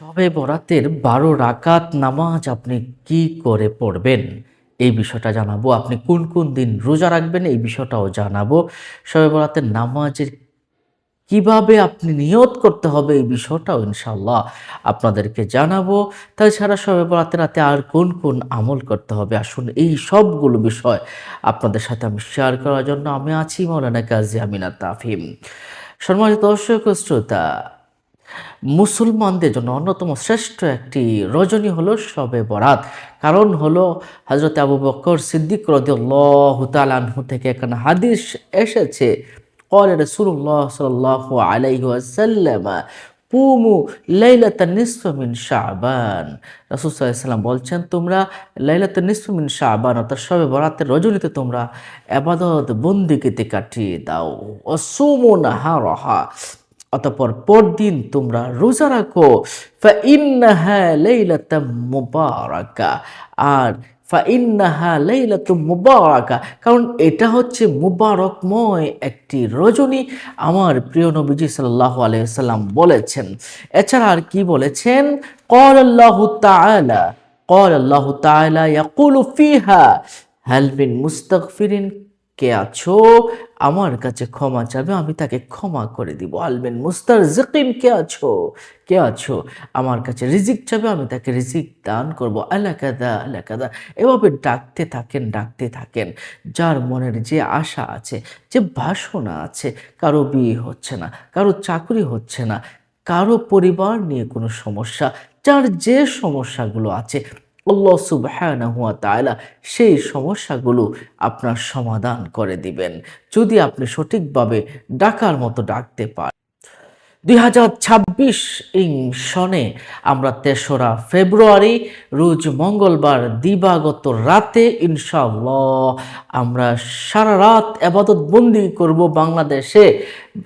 শবে বরাতের বারো রাকাত নামাজ আপনি কি করে পড়বেন? এই বিষয়টা জানাব। আপনি কোন কোন দিন রোজা রাখবেন এই বিষয়টাও জানাব। শবে বরাতের নামাজের কীভাবে আপনি নিয়ত করতে হবে এই বিষয়টাও ইনশাল্লাহ আপনাদেরকে জানাব। তাছাড়া সবে বরাতের রাতে আর কোন কোন আমল করতে হবে? আসুন এই সবগুলো বিষয় আপনাদের সাথে আমি শেয়ার করার জন্য আমি আছি। মৌলানা কাজী আমিনা তাফিম। সম্মানিত দর্শক শ্রোতা মুসলমানদের জন্য অন্যতম শ্রেষ্ঠ একটি রজনী হলো শবে বরাত কারণ হলো হজরত আবু বকর সিদ্দিক রদিউল্লাহ তালানহু থেকে এখানে হাদিস এসেছে قال رسول الله صلى الله عليه وسلم কুমু লাইলাতা নিসফ মিন শাবান রাসূল সাল্লাল্লাহু আলাইহি সাল্লাম বলছেন তোমরা লাইলাতা নিসফ মিন শাবান অর্থাৎ শবে বরাতের রজনীতে তোমরা ইবাদত বন্দিগিতে কাটিয়ে দাও অসুমু নাহারাহা অতপর পরদিন তোমরা রোজা রাখো। মুবারাকা। আর মুবারাকা। কারণ এটা হচ্ছে মুবারকময় একটি রজনী, আমার প্রিয় নবীজি সাল্লাহ আলাইসাল্লাম বলেছেন। এছাড়া আর কি বলেছেন? কল আল্লাহ তালা কল আল্লাহ তালা ইয়াকুলু ফিহা হালবিন মুস্তাকফিরিন কে আছো? আমার কাছে ক্ষমা চাবে, আমি তাকে ক্ষমা করে দিব। আলবেন মুস্তার জিকিন কে আছো? কে আছো? আমার কাছে রিজিক চাবে, আমি তাকে রিজিক দান করব। আলাকাদা আলাকাদা এভাবে ডাকতে থাকেন ডাকতে থাকেন। যার মনের যে আশা আছে, যে বাসনা আছে, কারও বিয়ে হচ্ছে না, কারও চাকরি হচ্ছে না, কারও পরিবার নিয়ে কোনো সমস্যা, যার যে সমস্যাগুলো আছে আল্লাহ সুবহানাহু ওয়া তাআলা সেই সমস্যাগুলো আপনার সমাধান করে দিবেন। যদি আপনি সঠিকভাবে ডাকার মতো ডাকতে পারেন। দুই হাজার ছাব্বিশ ইং সনে আমরা তেসরা ফেব্রুয়ারি, রোজ মঙ্গলবার দিবাগত রাতে ইনশাআল্লাহ আমরা সারা রাত আবাদত বন্দি করব বাংলাদেশে।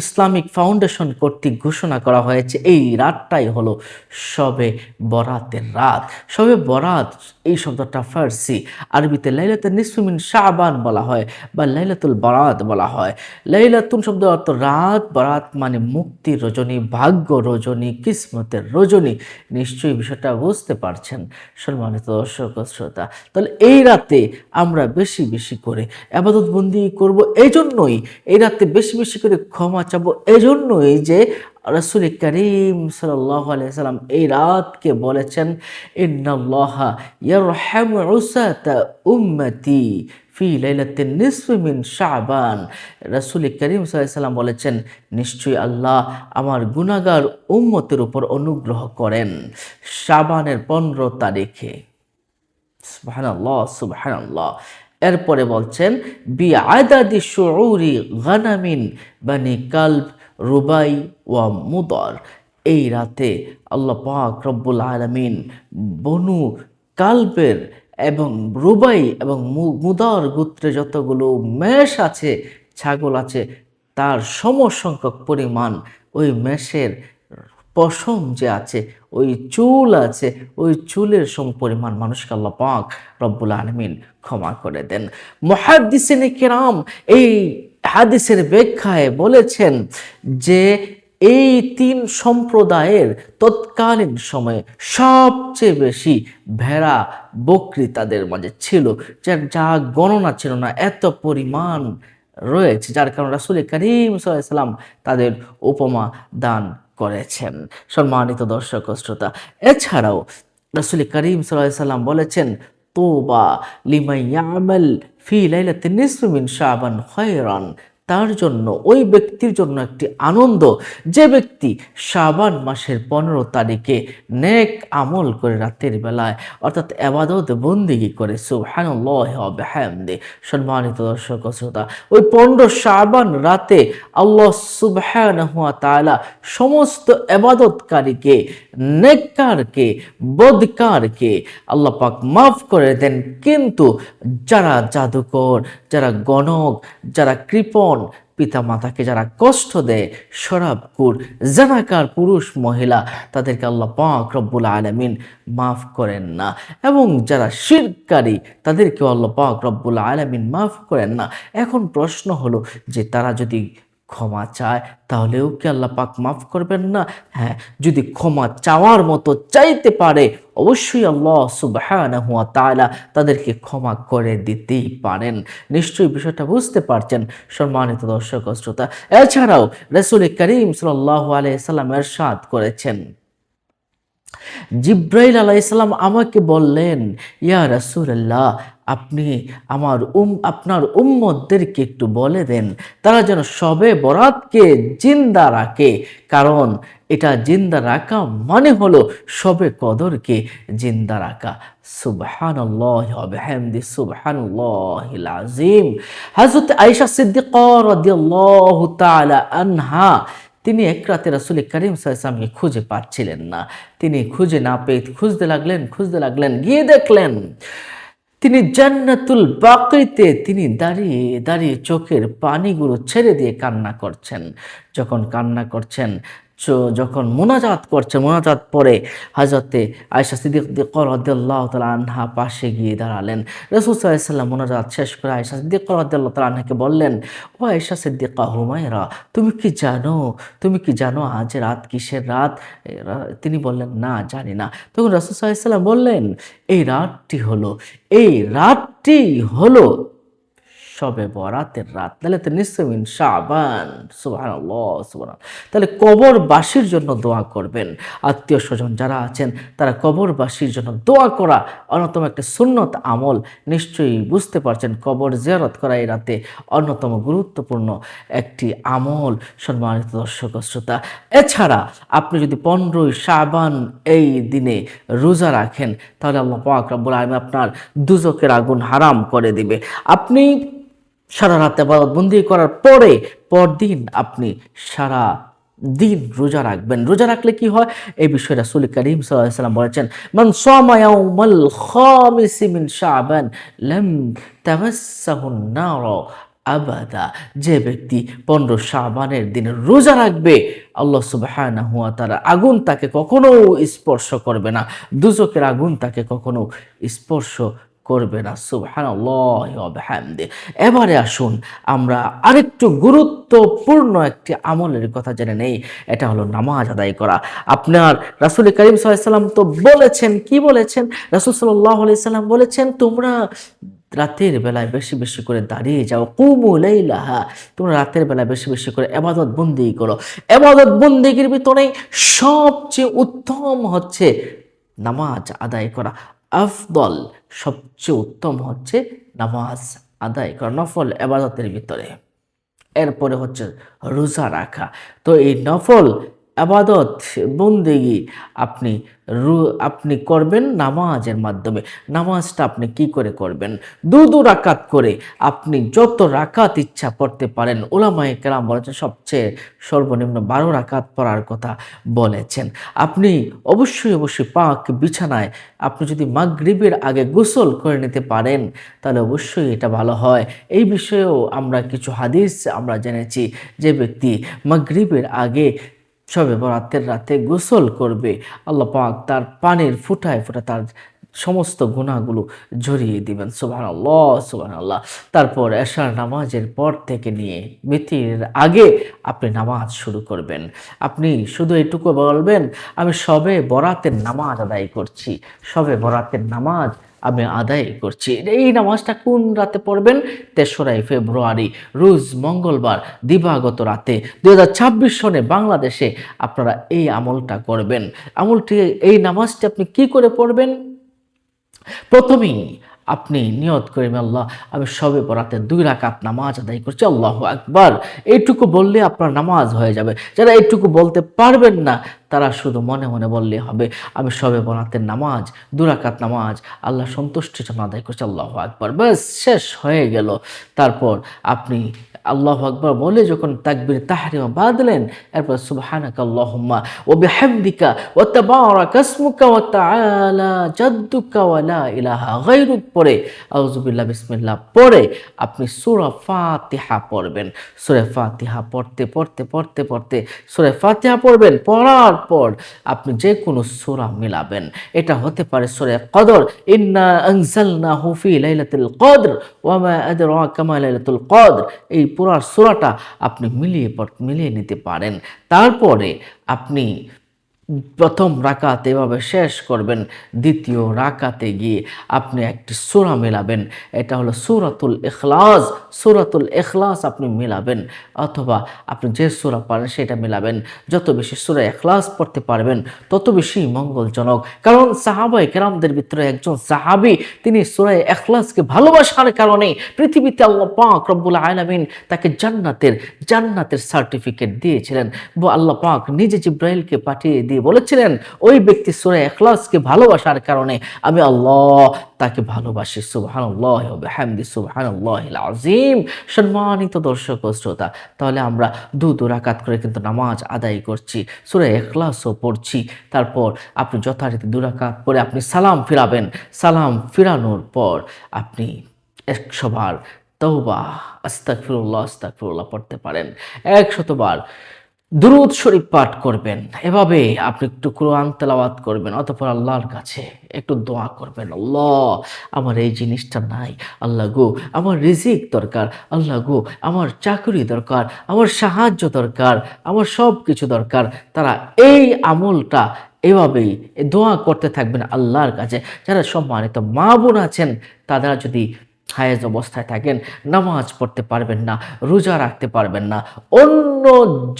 ইসলামিক ফাউন্ডেশন কর্তৃক ঘোষণা করা হয়েছে, এই রাতটাই হলো শবে বরাতের রাত। শবে বরাত, এই শব্দটা ফার্সি, আরবিতে লাইলাতুল নিসফিমিন শাবান বলা হয় বা লাইলাতুল বরাত বলা হয়। লাইলাতুন শব্দ অর্থ রাত, বরাত মানে মুক্তির রজনী, ভাগ্য রজনী, কিসমতের রজনী। নিশ্চয়ই বিষয়টা বুঝতে পারছেন, সম্মানিত দর্শক শ্রোতা। তাহলে এই রাতে আমরা বেশি বেশি করে আবাদত বন্দি করব এই জন্যই এই রাতে বেশি বেশি করে ক্ষমা চাবো এজন্যই যে রসুল করিম সাল্লাহ এই রাতকে বলেছেন উম্মতি ফি লাইলাতিন নিসফি মিন শাবান। রাসূল করিম সাল্লাল্লাহু বলেছেন, নিশ্চয়ই আল্লাহ আমার গুনাহগার উম্মতের উপর অনুগ্রহ করেন শাবানের পনেরো তারিখে। সুবহানাল্লাহ সুবহানাল্লাহ। এরপরে বলছেন বি আদাদি শুউরি গানামিন বানি কালব রুবাই ওয়া মুদর। এই রাতে আল্লাহ পাক রব্বুল আলমিন বনু কাল্পের এবং রুবাই এবং মুদর গোত্রে যতগুলো মেষ আছে, ছাগল আছে, তার সমসংখ্যক পরিমাণ ওই মেষের পশম যে আছে, ওই চুল আছে, ওই চুলের সম পরিমাণ মানুষকে আল্লাহ পাক রব্বুল আলমিন ক্ষমা করে দেন। মহাদিসিন কেরাম এই হাদিসের ব্যাখ্যায় বলেছেন যে এই তিন সম্প্রদায়ের তৎকালীন সময়ে সবচেয়ে বেশি ভেড়া বকরি তাদের মাঝে ছিল। যার যা গণনা ছিল না, এত পরিমাণ রয়েছে, যার কারণে রাসুল করিম সাল্লাম তাদের উপমা দান করেছেন। সম্মানিত দর্শক শ্রোতা, এছাড়াও রাসুল করিম সাল্লাম বলেছেন, তোবা লিমাইয়ামল ফি লাইলাতিন নিসফি মিন শাবান খায়রান। তার জন্য, ওই ব্যক্তির জন্য একটি আনন্দ। যে ব্যক্তি শাবান মাসের পনেরো তারিখে নেক আমল করে রাতের বেলায়, অর্থাৎ আবাদত বন্দিগি করে, সুবহানাল্লাহি সম্মানিত দর্শক শ্রোতা, ওই পনেরো শাবান রাতে আল্লাহ সুবহানাহু ওয়া তাআলা সমস্ত আবাদতকারীকে নেককারকে, বদকারকে আল্লাহ পাক মাফ করে দেন। কিন্তু যারা জাদুকর, যারা গণক, যারা কৃপণ পিতা মাতাকে যারা কষ্ট দেয় শরাবকুর জানাকার, পুরুষ, মহিলা, তাদেরকে আল্লাহ পাক রব্বুল আলমিন মাফ করেন না। এবং যারা শিরকারী, তাদেরকেও আল্লাহ পাক রব্বুল আলমিন মাফ করেন না। এখন প্রশ্ন হলো যে তারা যদি ক্ষমা চায়, তাহলেও কি আল্লাহ পাক মাফ করবেন না? হ্যাঁ যদি ক্ষমা চাওয়ার মতো চাইতে পারে, অবশ্যই আল্লাহ সুবহানাহু ওয়া তাআলা তাদেরকে ক্ষমা করে দিতেই পারেন। নিশ্চয়ই বিষয়টা বুঝতে পারছেন সম্মানিত দর্শক শ্রোতা। এছাড়াও রসুল করিম সাল্লাল্লাহু আলাইহি সাল্লাম এরশাদ করেছেন। জিব্রাইল আলাইসাল্লাম আমাকে বললেন, ইয়া রাসূলুল্লাহ, আপনি আমার উম, আপনার উম্মতদেরকে একটু বলে দেন। তারা যেন সবে বরাতকে জিন্দা রাখে। কারণ এটা জিন্দা রাখা মানে হলো সবে কদরকে জিন্দা রাখা। বিহামদি, সুবহানাল্লাহিল আযীম। হযরত আয়েশা সিদ্দিকা আনহা তিনি এক রাতে রাসুল করিম সাহসামকে খুঁজে পাচ্ছিলেন না। তিনি খুঁজে না পেয়ে খুঁজতে লাগলেন খুঁজতে লাগলেন, গিয়ে দেখলেন তিনি জান্নাতুল বাকরিতে তিনি দাঁড়িয়ে দাঁড়িয়ে চোখের পানিগুলো ছেড়ে দিয়ে কান্না করছেন। যখন কান্না করছেন যখন মোনাজাত করছে, মোনাজাত পরে হাজরতে আয়সা সিদ্দিক রদ্দাল্লাহ তালা আনহা পাশে গিয়ে দাঁড়ালেন। রসুল সাল্লাম মোনাজাত শেষ করে আয়সা সিদ্দিক রদ্দাল্লাহ তালা আনহাকে বললেন, ও আয়সা সিদ্দিকা হুমায়রা, তুমি কি জানো? তুমি কি জানো আজ রাত কিসের রাত? তিনি বললেন, না, জানি না। তখন রসুল সাল্লাম বললেন, এই রাতটি হলো, এই রাতটি হলো সবে বরাতের রাত তাহলে তো নিশ্চয় মিন শাবান, সুবহানাল্লাহ সুবহান তাহলে কবরবাসীর জন্য দোয়া করবেন। আত্মীয় স্বজন যারা আছেন, তারা কবরবাসীর জন্য দোয়া করা অন্যতম একটা সুন্নত আমল। নিশ্চয়ই বুঝতে পারছেন, কবর জিয়ারত করা এই রাতে অন্যতম গুরুত্বপূর্ণ একটি আমল। সম্মানিত দর্শক শ্রোতা, এছাড়া আপনি যদি পনেরোই শাবান এই দিনে রোজা রাখেন, তাহলে আল্লাহ পাক রব্বুল আলামিন আপনার দুজকের আগুন হারাম করে দিবে। আপনি সারা রাতে বন্দি করার পরে পরদিন আপনি সারা দিন রোজা রাখবেন। রোজা রাখলে কি হয়? এই বিষয়ে রাসূল করিম ওয়াসাল্লাম বলেছেন, মান সামা ইয়াউমাল খামিস মিন শাবান লাম তামাসসাহু নার আবাদা। যে ব্যক্তি পনেরো শাবানের দিনে রোজা রাখবে, আল্লাহ সুবহানাহু হুয়া তাআলা আগুন তাকে কখনো স্পর্শ করবে না। দুজকের আগুন তাকে কখনো স্পর্শ করবে না। সুবহানাল্লাহি এবারে আসুন আমরা আরেকটু গুরুত্বপূর্ণ একটি আমলের কথা জেনে নেই। এটা হলো নামাজ আদায় করা। আপনার রাসূল করিম সাল্লাম তো বলেছেন, কি বলেছেন? রাসূল সাল্লাম বলেছেন, তোমরা রাতের বেলায় বেশি বেশি করে দাঁড়িয়ে যাও। কুমু লাইলাহা। তোমরা রাতের বেলায় বেশি বেশি করে এবাদত বন্দি করো। এবাদত বন্দিগির ভিতরে সবচেয়ে উত্তম হচ্ছে নামাজ আদায় করা। আফদল সবচেয়ে উত্তম হচ্ছে নামাজ আদায় করা, নফল এবাদতের ভিতরে। এরপরে হচ্ছে রোজা রাখা। তো এই নফল আবাদত, বন্দেগি আপনি রু- আপনি করবেন নামাজের মাধ্যমে। নামাজটা আপনি কি করে করবেন? দু দু রাকাত করে আপনি যত রাকাত ইচ্ছা পড়তে পারেন, ওলামায়ে কেরাম বলেছেন, সবচেয়ে সর্বনিম্ন বারো রাকাত পড়ার কথা বলেছেন। আপনি অবশ্যই অবশ্যই পাক বিছানায় আপনি যদি মাগরিবের আগে গোসল করে নিতে পারেন, তাহলে অবশ্যই এটা ভালো হয়। এই বিষয়েও আমরা কিছু হাদিস আমরা জেনেছি, যে ব্যক্তি মাগরিবের আগে সবে বরাতের রাতে গোসল করবে। আল্লাহ পাক তার পানির ফুটায় ফুটা তার সমস্ত গুণাগুলো ঝরিয়ে দিবেন সুবাহ আল্লাহ সুবাহ আল্লাহ তারপর এশার নামাজের পর থেকে নিয়ে মিতির আগে আপনি নামাজ শুরু করবেন। আপনি শুধু এটুকু বলবেন, আমি সবে বরাতের নামাজ আদায় করছি, সবে বরাতের নামাজ আমি আদায় করছি। এই নামাজটা কোন রাতে পড়বেন? তেসরাই ফেব্রুয়ারি, রোজ মঙ্গলবার, দিবাগত রাতে। দু হাজার ছাব্বিশ সনে বাংলাদেশে আপনারা এই আমলটা করবেন। আমলটি, এই নামাজটি আপনি কি করে পড়বেন? প্রথমেই আপনি নিয়ত করিম আল্লাহ, আমি সবে পড়াতে দুই রাকাত নামাজ আদায় করছি, আল্লাহ একবার এইটুকু বললে আপনার নামাজ হয়ে যাবে। যারা এইটুকু বলতে পারবেন না তারা শুধু মনে মনে বললে হবে, আমি সবে বরাতের নামাজ, দুরাকাত নামাজ, আল্লাহ সন্তুষ্টির জন্য আদায় করছি, আল্লাহ আকবার। ব্যাস, শেষ হয়ে গেল। তারপর আপনি আল্লাহ আকবর বলে যখন তাকবির তাহারিমা বাঁধলেন, এরপর সুবহানাকা আল্লাহুম্মা, ওয়া বিহামদিকা ওয়া তাবারাকা ইসমুকা ওয়া তাআলা জাদ্দুকা ওয়া লা ইলাহা গায়রুক। পড়ে আউযুবিল্লাহ, বিসমিল্লাহ পড়ে আপনি সূরা ফাতিহা পড়বেন। সূরা ফাতিহা পড়তে পড়তে পড়তে পড়তে সূরা ফাতিহা পড়বেন, পড়ার পর আপনি যে কোনো সোরা মিলাবেন। এটা হতে পারে সোরে কদর। ইন্না আনসালনা হুফি লাইলাতুল কদর ওয়ামা আদরাকা মা লাইলাতুল কদর। এই পুরার সোরাটা আপনি মিলিয়ে মিলিয়ে নিতে পারেন। তারপরে আপনি প্রথম রাকাত এভাবে শেষ করবেন, দ্বিতীয় রাকাতে গিয়ে আপনি একটি সূরা মেলাবেন। এটা হলো সূরাতুল এখলাস সুরাতুল এখলাস আপনি মেলাবেন, অথবা আপনি যে সূরা পারেন সেটা মেলাবেন। যত বেশি সূরা এখলাস পড়তে পারবেন, তত বেশি মঙ্গলজনক। কারণ সাহাবাই কেরামদের ভিতরে একজন সাহাবি, তিনি সূরা এখলাসকে ভালোবাসার কারণে পৃথিবীতে আল্লাহ পাক রব্বুল আলামিন তাকে জান্নাতের জান্নাতের সার্টিফিকেট দিয়েছিলেন। আল্লাহ পাক নিজে জিব্রাইলকে পাঠিয়ে বলেছিলেন, ওই ব্যক্তি সূরা ইখলাসকে ভালোবাসার কারণে আমি আল্লাহ তাকে ভালোবাসি। বিহামদি সুবহানাল্লাহিল আযীম। সম্মানিত দর্শক শ্রোতা, তাহলে আমরা দু দু রাকাত করে কিন্তু নামাজ আদায় করছি, সূরা ইখলাসও পড়ছি। তারপর আপনি যথারীতি দু রাকাত পরে আপনি সালাম ফিরাবেন। সালাম ফিরানোর পর আপনি একশো বার তৌবা আস্তাকফিরুল্লাহ আস্তাকফিরুল্লাহ পড়তে পারেন। একশতবার দুরুদ শরীফ পাঠ করবেন। এভাবে আপনি একটু কোরআন তেলাওয়াত করবেন অতঃপর আল্লাহর কাছে একটু দোয়া করবেন। আল্লাহ, আমার এই জিনিসটা নাই। আল্লাহ গো, আমার রিজিক দরকার। আল্লাহ গো, আমার চাকরি দরকার। আমার সাহায্য দরকার। আমার সব কিছু দরকার। তারা এই আমলটা এভাবেই দোয়া করতে থাকবেন আল্লাহর কাছে। যারা সম্মানিত মা বোন আছেন তারা যদি হায়েজ অবস্থায় থাকেন, নামাজ পড়তে পারবেন না, রোজা রাখতে পারবেন না, অন্য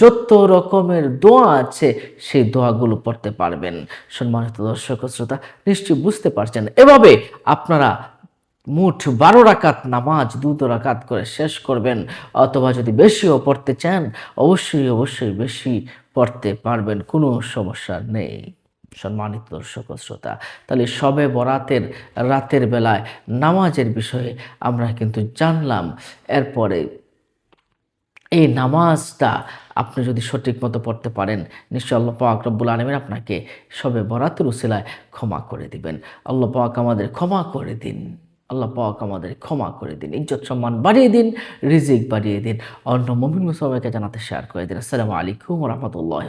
যত রকমের দোয়া আছে সেই দোয়াগুলো পড়তে পারবেন। সম্মানিত দর্শক শ্রোতা, নিশ্চয়ই বুঝতে পারছেন। এভাবে আপনারা মোট বারো রাকাত নামাজ দুটো রাকাত করে শেষ করবেন, অথবা যদি বেশিও পড়তে চান, অবশ্যই অবশ্যই বেশি পড়তে পারবেন, কোনো সমস্যা নেই। সম্মানিত দর্শক শ্রোতা, তাহলে সবে বরাতের রাতের বেলায় নামাজের বিষয়ে আমরা কিন্তু জানলাম। এরপরে এই নামাজটা আপনি যদি সঠিক মতো পড়তে পারেন, নিশ্চয় আল্লাহ পাক রব্বুল আলমিন আপনাকে সবে বরাতের উসিলায় ক্ষমা করে দিবেন। আল্লাহ পাক আমাদের ক্ষমা করে দিন। আল্লাহ পাক আমাদের ক্ষমা করে দিন। ইজ্জত সম্মান বাড়িয়ে দিন, রিজিক বাড়িয়ে দিন। অন্য মমিন মুসলমানকে জানাতে শেয়ার করে দিন। আসসালামু আলাইকুম রহমতুল্লাহ